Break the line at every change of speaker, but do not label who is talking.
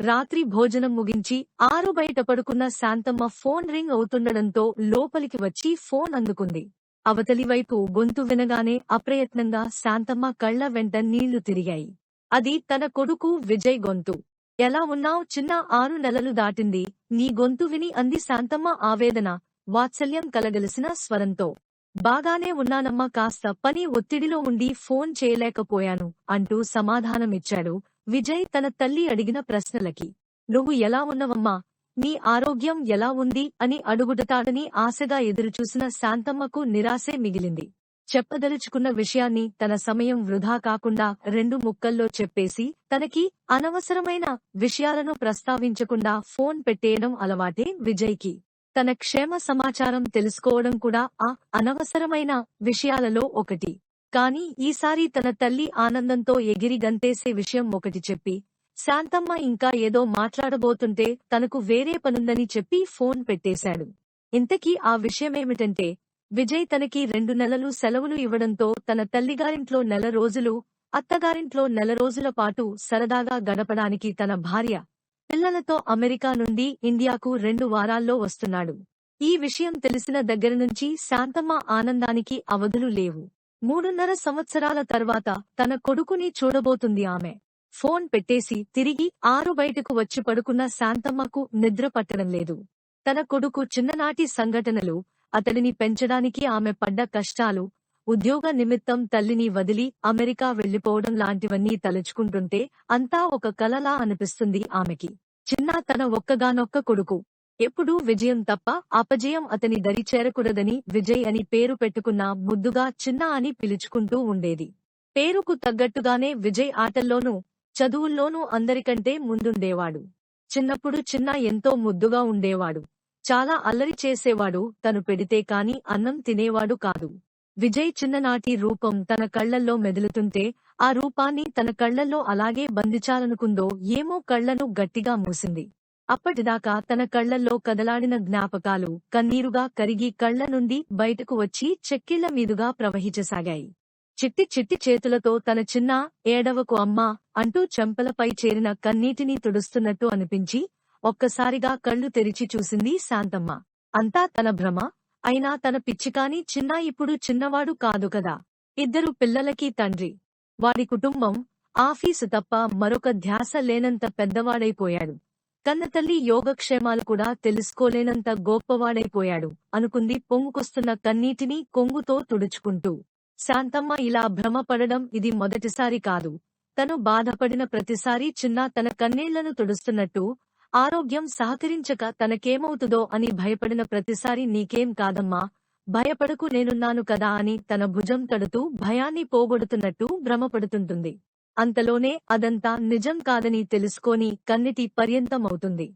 రాత్రి భోజనం ముగించి ఆరు బయట పడుకున్న శాంతమ్మ ఫోన్ రింగ్ అవుతుండడంతో లోపలికి వచ్చి ఫోన్ అందుకుంది. అవతలి వైపు గొంతు వినగానే అప్రయత్నంగా శాంతమ్మ కళ్ళ వెంట నీళ్ళు తిరిగాయి. అది తన కొడుకు విజయ్ గొంతు. ఎలా ఉన్నావు? చిన్న ఆరు నెలలు దాటింది. నీ గొంతు విని అంది శాంతమ్మ ఆవేదన వాత్సల్యం కలగలిసిన స్వరంతో. బాగానే ఉన్నానమ్మా కాస్త పని ఒత్తిడిలో ఉండి ఫోన్ చేయలేకపోయాను అంటూ సమాధానమిచ్చాడు. విజయ్ తన తల్లి అడిగిన ప్రశ్నలకి నువ్వు ఎలా ఉన్నవమ్మా? నీ ఆరోగ్యం ఎలా ఉంది? అని అడుగుడతాడని ఆశగా ఎదురుచూసిన శాంతమ్మకు నిరాశే మిగిలింది. చెప్పదలుచుకున్న విషయాన్ని తన సమయం వృధా కాకుండా రెండు ముక్కల్లో చెప్పేసి తనకి అనవసరమైన విషయాలను ప్రస్తావించకుండా ఫోన్ పెట్టేయడం అలవాటే విజయ్కి. తన క్షేమ సమాచారం తెలుసుకోవడం కూడా ఆ అనవసరమైన విషయాలలో ఒకటి. కాని ఈసారి తన తల్లి ఆనందంతో ఎగిరి గంతేసే విషయం ఒకటి చెప్పి శాంతమ్మ ఇంకా ఏదో మాట్లాడబోతుంటే తనకు వేరే పనుందని చెప్పి ఫోన్ పెట్టేశాడు. ఇంతకీ ఆ విషయమేమిటంటే విజయ్ తనకి రెండు నెలలు సెలవులు ఇవ్వడంతో తన తల్లిగారింట్లో నెల రోజులు అత్తగారింట్లో నెల రోజుల పాటు సరదాగా గడపడానికి తన భార్య పిల్లలతో అమెరికా నుండి ఇండియాకు రెండు వారాల్లో వస్తున్నాడు. ఈ విషయం తెలిసిన దగ్గరనుంచి శాంతమ్మ ఆనందానికి అవధులు లేవు. మూడున్నర సంవత్సరాల తర్వాత తన కొడుకుని చూడబోతుంది ఆమె. ఫోన్ పెట్టేసి తిరిగి ఆరు బయటకు వచ్చి పడుకున్న శాంతమ్మకు నిద్ర పట్టడం లేదు. తన కొడుకు చిన్ననాటి సంఘటనలు అతడిని పెంచడానికి ఆమె పడ్డ కష్టాలు ఉద్యోగ నిమిత్తం తల్లిని వదిలి అమెరికా వెళ్ళిపోవడం లాంటివన్నీ తలుచుకుంటుంటే అంతా ఒక కలలా అనిపిస్తుంది ఆమెకి. చిన్న తన ఒక్కగానొక్క కొడుకు ఎప్పుడూ విజయం తప్ప అపజయం అతని దరి చేరకూడదని విజయ్ అని పేరు పెట్టుకున్న ముద్దుగా చిన్న అని పిలుచుకుంటూ ఉండేది. పేరుకు తగ్గట్టుగానే విజయ్ ఆటల్లోనూ చదువుల్లోనూ అందరికంటే ముందుండేవాడు. చిన్నప్పుడు చిన్న ఎంతో ముద్దుగా ఉండేవాడు. చాలా అల్లరి చేసేవాడు తను పెడితే కాని అన్నం తినేవాడు కాదు. విజయ్ చిన్ననాటి రూపం తన కళ్ళల్లో మెదులుతుంటే ఆ రూపాన్ని తన కళ్ళల్లో అలాగే బంధించాలనుకుందో ఏమో కళ్ళను గట్టిగా మూసింది. అప్పటిదాకా తన కళ్ళల్లో కదలాడిన జ్ఞాపకాలు కన్నీరుగా కరిగి కళ్ళ నుండి బయటకు వచ్చి చెక్కిళ్ళ మీదుగా ప్రవహించసాగాయి. చిట్టి చిట్టి చేతులతో తన చిన్న ఏడవకు అమ్మా అంటూ చెంపలపై చేరిన కన్నీటిని తుడుస్తున్నట్టు అనిపించి ఒక్కసారిగా కళ్ళు తెరిచి చూసింది శాంతమ్మ. అంతా తన భ్రమ అయినా తన పిచ్చికాని చిన్న ఇప్పుడు చిన్నవాడు కాదు కదా. ఇద్దరు పిల్లలకి తండ్రి. వాడి కుటుంబం ఆఫీసు తప్ప మరొక ధ్యాస లేనంత పెద్దవాడైపోయాడు. కన్నతల్లి యోగక్షేమాలు కూడా తెలుసుకోలేనంత గొప్పవాడైపోయాడు. అనుకుంది పొంగుకొస్తున్న కన్నీటిని కొంగుతో తుడుచుకుంటూ. శాంతమ్మ ఇలా భ్రమపడడం ఇది మొదటిసారి కాదు. తను బాధపడిన ప్రతిసారి చిన్న తన కన్నీళ్ళను తుడుస్తున్నట్టు ఆరోగ్యం సహకరించక తనకేమవుతుందో అని భయపడిన ప్రతిసారి నీకేం కాదమ్మా భయపడకు నేనున్నాను కదా అని తన భుజం తడుతూ భయాన్ని పోగొడుతున్నట్టు భ్రమపడుతుంటుంది. అంతలోనే అదంతా నిజం కాదని తెలుసుకొని కన్నిటి పర్యంతమవుతుంది.